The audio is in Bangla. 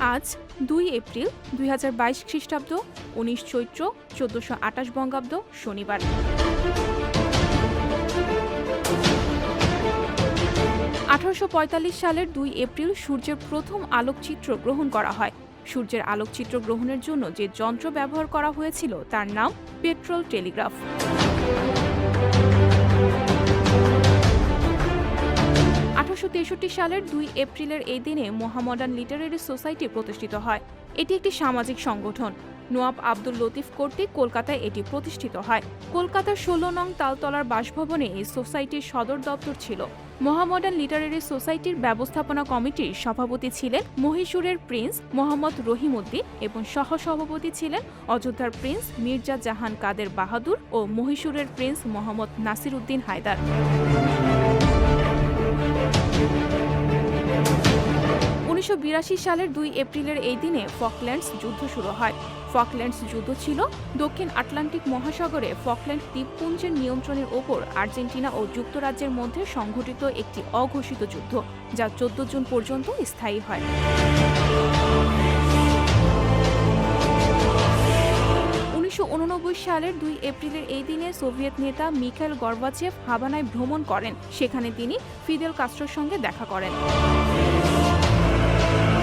আজ দুই এপ্রিল দুই হাজার বাইশ খ্রিস্টাব্দ, উনিশ চৈত্র চোদ্দশো আটাশ বঙ্গাব্দ, শনিবার। আঠারোশো পঁয়তাল্লিশ সালের দুই এপ্রিল সূর্যের প্রথম আলোকচিত্র গ্রহণ করা হয়। সূর্যের আলোকচিত্র গ্রহণের জন্য যে যন্ত্র ব্যবহার করা হয়েছিল তার নাম পেট্রোল টেলিগ্রাফ। সালের দুই এপ্রিলের এই দিনে মোহামডান লিটারেরি সোসাইটি প্রতিষ্ঠিত হয়। এটি একটি সামাজিক সংগঠন। নোয়াব আব্দুল লতিফ কর্তৃক কলকাতায় এটি প্রতিষ্ঠিত হয়। কলকাতার ষোলো নং তালতলার বাসভবনে এই সোসাইটির সদর দপ্তর ছিল। মোহামডান লিটারেরি সোসাইটির ব্যবস্থাপনা কমিটির সভাপতি ছিলেন মহীশূরের প্রিন্স মোহাম্মদ রহিমউদ্দিন এবং সহসভাপতি ছিলেন অযোধ্যার প্রিন্স মির্জা জাহান কাদের বাহাদুর ও মহীশূরের প্রিন্স মোহাম্মদ নাসির উদ্দিন হায়দার। উনিশশো বিরাশি সালের দুই এপ্রিলের এই দিনে ফকল্যান্ডস যুদ্ধ শুরু হয়। ফকল্যান্ডস যুদ্ধ ছিল দক্ষিণ আটলান্টিক মহাসাগরে ফকল্যান্ড দ্বীপপুঞ্জের নিয়ন্ত্রণের ওপর আর্জেন্টিনা ও যুক্তরাজ্যের মধ্যে সংঘটিত একটি অঘোষিত যুদ্ধ, যা চোদ্দ জুন পর্যন্ত স্থায়ী হয়। উনিশশো উননব্বই সালের দুই এপ্রিলের এই দিনে সোভিয়েত নেতা মিখাইল গর্বাচেভ হাভানায় ভ্রমণ করেন। সেখানে তিনি ফিদেল কাস্ট্রোর সঙ্গে দেখা করেন।